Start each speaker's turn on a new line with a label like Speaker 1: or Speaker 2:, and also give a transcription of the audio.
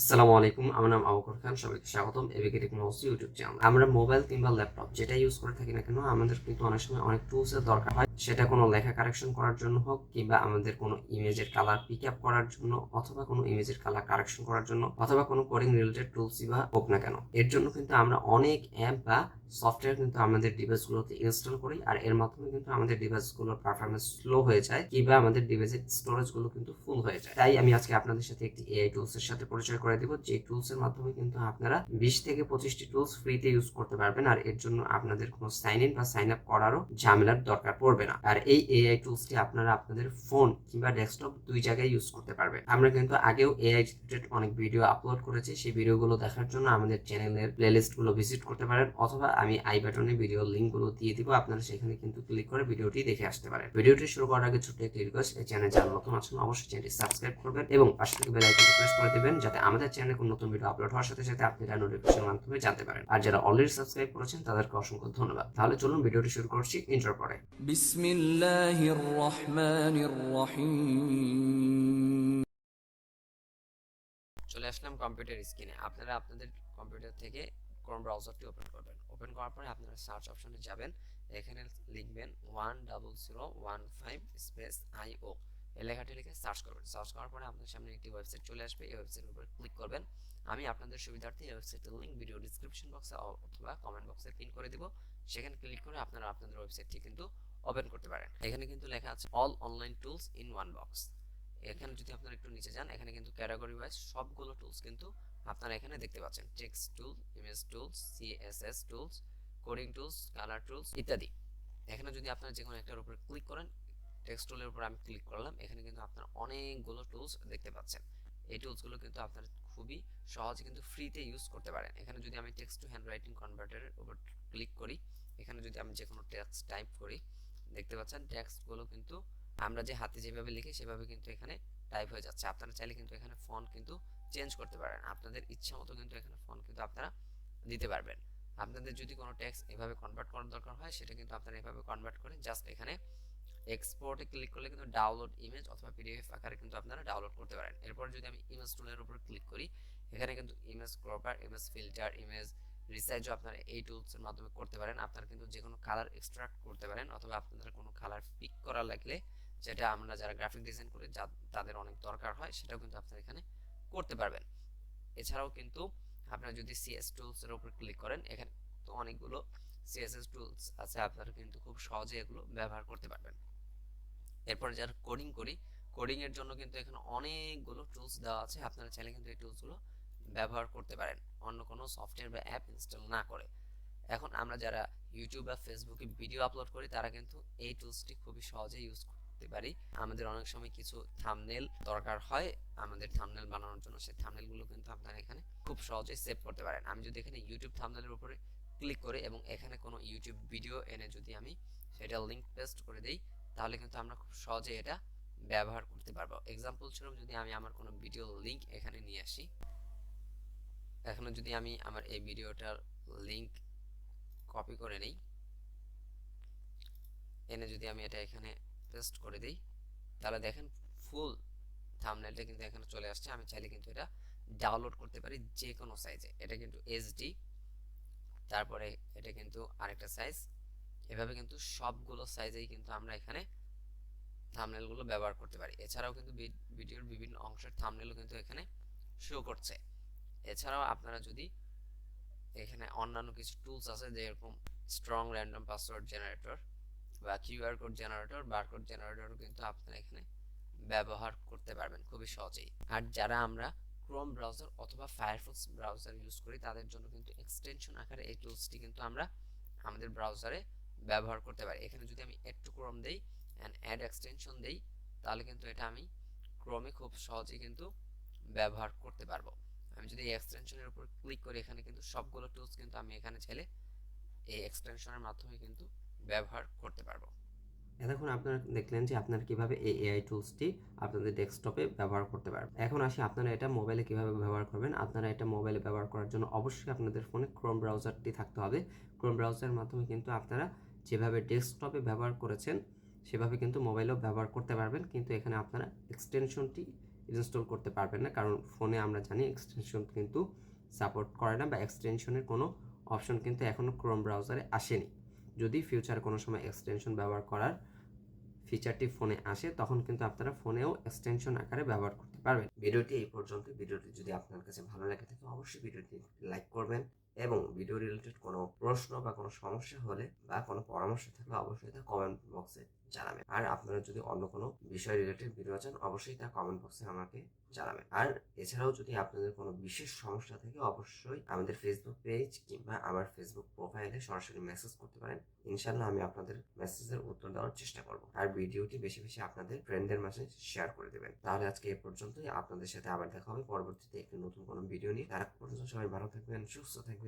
Speaker 1: আসসালামু আলাইকুম, আমার নাম আবুকর খান, সবাইকে স্বাগতম এবিকে টেকনোলজি ইউটিউব চ্যানেল। আমরা মোবাইল কিংবা ল্যাপটপ যেটা ইউজ করে থাকি না কেন, আমাদের কিন্তু অনেক সময় অনেক টুলস এর দরকার হয়। সেটা কোনো লেখা কারেকশন করার জন্য হোক কিংবা আমাদের কোনো ইমেজের কালার পিক আপ করার জন্য অথবা কোনো ইমেজের কালার কারেকশন করার জন্য অথবা কোনো কোডিং রিলেটেড টুলসই বা হোক না কেন। এর জন্য কিন্তু আমরা অনেক অ্যাপ বা সফটওয়্যার কিন্তু আমাদের ডিভাইসগুলোতে ইনস্টল করি আর এর মাধ্যমে কিন্তু আমাদের ডিভাইসগুলোর পারফরমেন্স স্লো হয়ে যায় কিংবা আমাদের ডিভাইসের স্টোরেজগুলো কিন্তু ফুল হয়ে যায়। তাই আমি আজকে আপনাদের সাথে একটি এআই টুলস এর সাথে পরিচয় করে দেব, যে টুলস এর মাধ্যমে কিন্তু আপনারা বিশ থেকে পঁচিশটি টুলস ফ্রিতে ইউজ করতে পারবেন। আর এর জন্য আপনাদের কোনো সাইন ইন বা সাইন আপ করারও ঝামেলার দরকার পড়বে না। আর এই এআই টুলসটি আপনারা আপনাদের ফোন কিংবা ডেস্কটপ দুই জায়গায় ইউজ করতে পারবেন। আমরা কিন্তু আগেও এআই রিলেটেড অনেক ভিডিও আপলোড করেছি। সেই ভিডিওগুলো দেখার জন্য আমাদের চ্যানেলের প্লেলিস্টগুলো ভিজিট করতে পারেন, অথবা আমি আই বাটনে ভিডিও লিঙ্কগুলো দিয়ে দিব। আপনারা সেখানে কিন্তু ক্লিক করে ভিডিওটি দেখে আসতে পারেন। ভিডিওটি শুরু করার আগে ছোট্ট একটি রিকোয়েস্ট এই চ্যানেল যারা নতুন আছেন, অবশ্যই চ্যানেলটি সাবস্ক্রাইব করবেন এবং পাশে থেকে বেল আইকনটি প্রেস করে দিবেন, যাতে আমাদের আমাদের চ্যানেলে কোনো নতুন ভিডিও আপলোড হওয়ার সাথে সাথে আপনারা নোটিফিকেশন মাধ্যমে জানতে পারেন। আর যারা অলরেডি সাবস্ক্রাইব করেছেন তাদেরকে অসংখ্য ধন্যবাদ। তাহলে চলুন ভিডিওটি শুরু করছি ইন্টার পরে।
Speaker 2: বিসমিল্লাহির রহমানির রহিম
Speaker 1: চলে আসলাম কম্পিউটার স্ক্রিনে আপনারা আপনাদের কম্পিউটার থেকে ক্রোম ব্রাউজারটি ওপেন করবেন। ওপেন করার পরে আপনারা সার্চ অপশনে যাবেন। এখানে লিখবেন one double zero one five space IO এই লেখাটি লিখে সার্চ করবেন। সার্চ করার পরে আপনার সামনে একটি ওয়েবসাইট চলে আসবে। এই ওয়েবসাইটের উপর ক্লিক করবেন। আমি আপনাদের সুবিধার্থে এই ওয়েবসাইটের লিঙ্ক ভিডিও ডিসক্রিপশন বক্সে অথবা কমেন্ট বক্সে পিন করে দিব। সেখানে ক্লিক করে আপনারা আপনাদের ওয়েবসাইটটি কিন্তু ওপেন করতে পারেন। এখানে কিন্তু লেখা আছে all online tools in one box এখানে যদি আপনারা একটু নিচে যান, এখানে কিন্তু ক্যাটাগরি ওয়াইজ সবগুলো টুলস কিন্তু আপনারা এখানে দেখতে পাচ্ছেন। Text tool image tools CSS tools coding tools colour tools ইত্যাদি। এখানে যদি আপনারা যে কোনো একটার উপর ক্লিক করেন টেক্সট টুলের উপর আমি ক্লিক করলাম, এখানে কিন্তু আপনারা অনেকগুলো টুলস দেখতে পাচ্ছেন। এই টুলসগুলো কিন্তু আপনারা খুবই সহজে কিন্তু ফ্রিতে ইউজ করতে পারেন। এখানে যদি আমি টেক্সট টু হ্যান্ড রাইটিং কনভার্টারের উপর ক্লিক করি, এখানে যদি আমি যে কোনো টেক্সট টাইপ করি, দেখতে পাচ্ছেন টেক্সটগুলো কিন্তু আমরা যে হাতে যেভাবে লিখি, সেভাবে কিন্তু এখানে টাইপ হয়ে যাচ্ছে। আপনারা চাইলে কিন্তু এখানে ফন্ট কিন্তু চেঞ্জ করতে পারেন। আপনাদের ইচ্ছা মতো কিন্তু এখানে ফন্ট কিন্তু আপনারা দিতে পারবেন। আপনাদের যদি কোনো টেক্সট এভাবে কনভার্ট করার দরকার হয়, সেটা কিন্তু আপনারা এভাবে কনভার্ট করে জাস্ট এখানে এক্সপোর্টে ক্লিক করলে কিন্তু ডাউনলোড ইমেজ অথবা পিডিএফ আকারে কিন্তু আপনারা ডাউনলোড করতে পারেন। এরপর যদি আমি ইমেজ টুলের উপর ক্লিক করি, এখানে কিন্তু image cropper image filter image রিসাইজও আপনারা এই টুলসের মাধ্যমে করতে পারেন। আপনারা কিন্তু যে কোনো কালার এক্সট্রাক্ট করতে পারেন অথবা আপনাদের কোনো কালার পিক করা লাগলে যেটা আমরা যারা গ্রাফিক ডিজাইন করি, যা তাদের অনেক দরকার হয়, সেটাও কিন্তু আপনারা এখানে করতে পারবেন। এছাড়াও কিন্তু আপনারা যদি সিএস টুলসের উপর ক্লিক করেন, এখানে তো অনেকগুলো সিএসএস টুলস আছে, আপনারা কিন্তু খুব সহজে এগুলো ব্যবহার করতে পারবেন। এরপর যারা কোডিং করি কোডিং এর জন্য কিন্তু এখানে অনেকগুলো টুলস দেওয়া আছে। আপনারা চাইলে কিন্তু এই টুলসগুলো ব্যবহার করতে পারেন। অন্য কোনো সফটওয়্যার বা অ্যাপ ইনস্টল না করে। এখন আমরা যারা ইউটিউব বা ফেসবুকে ভিডিও আপলোড করি, তারা কিন্তু এই টুলসটি খুবই সহজে ইউজ করতে পারি। আমাদের অনেক সময় কিছু থামনেল দরকার হয়, আমাদের থামনেল বানানোর জন্য। সেই থামনেলগুলো কিন্তু আপনারা এখানে খুব সহজে সেভ করতে পারেন। আমি যদি এখানে ইউটিউব থামনেলের উপরে ক্লিক করি এবং এখানে কোনো ইউটিউব ভিডিও এনে যদি আমি সেটা লিঙ্ক পেস্ট করে দিই তাহলে কিন্তু আমরা খুব সহজে এটা ব্যবহার করতে পারব। এক্সাম্পল স্বরূপ যদি আমি আমার কোনো ভিডিও লিঙ্ক এখানে নিয়ে আসি, এখানে যদি আমি আমার এই ভিডিওটার লিঙ্ক কপি করে নেই, এনে যদি আমি এটা এখানে পেস্ট করে দিই, তাহলে দেখেন ফুল থামনেলটা কিন্তু এখানে চলে আসছে। আমি চাইলে কিন্তু এটা ডাউনলোড করতে পারি যে কোনো সাইজে এটা কিন্তু এইচডি তারপরে এটা কিন্তু আরেকটা সাইজ এভাবে কিন্তু সবগুলো সাইজেই কিন্তু আমরা এখানে থামনেলগুলো ব্যবহার করতে পারি। এছাড়াও কিন্তু ভিডিওর বিভিন্ন অংশের থামনেলও কিন্তু এখানে শো করছে। এছাড়াও আপনারা যদি এখানে অন্যান্য কিছু টুলস আছে, যেরকম স্ট্রং র্যান্ডম পাসওয়ার্ড জেনারেটর বা কিউআর কোড জেনারেটর বারকোড জেনারেটরও কিন্তু আপনারা এখানে ব্যবহার করতে পারবেন খুবই সহজেই। আর যারা আমরা ক্রোম ব্রাউজার অথবা ফায়ারফক্স ব্রাউজার ইউজ করি, তাদের জন্য কিন্তু এক্সটেনশন আকারে এই টুলসটি কিন্তু আমরা আমাদের ব্রাউজারে ব্যবহার করতে পারি। এখানে যদি আমি এড টু ক্রোম দেই অ্যান্ড অ্যাড এক্সটেনশন দেই, তাহলে কিন্তু এটা আমি ক্রোমে খুব সহজেই কিন্তু ব্যবহার করতে পারব। আমি যদি এই এক্সটেনশনের উপর ক্লিক করি, এখানে কিন্তু সবগুলো টুলস কিন্তু আমি এখানে চাইলে এই এক্সটেনশনের মাধ্যমে কিন্তু ব্যবহার করতে পারব। এতক্ষণ আপনারা দেখলেন যে আপনারা কীভাবে এই এআই টুলসটি আপনাদের ডেস্কটপে ব্যবহার করতে পারবেন। এখন আসি, আপনারা এটা মোবাইলে কীভাবে ব্যবহার করবেন? আপনারা এটা মোবাইলে ব্যবহার করার জন্য অবশ্যই আপনাদের ফোনে ক্রোম ব্রাউজারটি থাকতে হবে। ক্রোম ব্রাউজারের মাধ্যমে কিন্তু আপনারা যেভাবে ডেস্কটপে ব্যবহার করেছেন, সেভাবে কিন্তু মোবাইলেও ব্যবহার করতে পারবেন। কিন্তু এখানে আপনারা এক্সটেনশনটি ইনস্টল করতে পারবেন না। কারণ ফোনে আমরা জানি এক্সটেনশন কিন্তু সাপোর্ট করে না বা এক্সটেনশনের কোনো অপশন কিন্তু এখনও ক্রোম ব্রাউজারে আসেনি। যদি ফিউচার কোনো সময় এক্সটেনশন ব্যবহার করার ফিচারটি ফোনে আসে, তখন কিন্তু আপনারা ফোনেও এক্সটেনশন আকারে ব্যবহার করতে পারবেন। ভিডিওটি এই পর্যন্ত ভিডিওটি যদি আপনার কাছে ভালো লাগে থাকে, অবশ্যই ভিডিওটি লাইক করবেন। এবং ভিডিও রিলেটেড কোনো প্রশ্ন বা কোনো সমস্যা হলে বা কোনো পরামর্শ থাকলে অবশ্যই তা কমেন্ট বক্সে জানাবেন। আর আপনারা যদি অন্য কোনো বিষয় রিলেটেড ভিডিও চান, অবশ্যই তা কমেন্ট বক্সে আমাকে জানাবেন। আর এছাড়াও যদি আপনাদের কোনো বিশেষ সমস্যা থাকে, অবশ্যই আমাদের ফেসবুক পেজ কিংবা আমার ফেসবুক প্রোফাইলে সরাসরি মেসেজ করতে পারেন। ইনশাল্লাহ আমি আপনাদের মেসেজের উত্তর দেওয়ার চেষ্টা করব। আর ভিডিওটি বেশি বেশি আপনাদের ফ্রেন্ডদের মাঝে শেয়ার করে দেবেন। তাহলে আজকে এ পর্যন্তই। আপনাদের সাথে আবার দেখা হবে। পরবর্তীতে একটি নতুন কোনো ভিডিও নিয়ে। তারা পর্যন্ত সবাই ভালো থাকবেন, সুস্থ থাকবেন।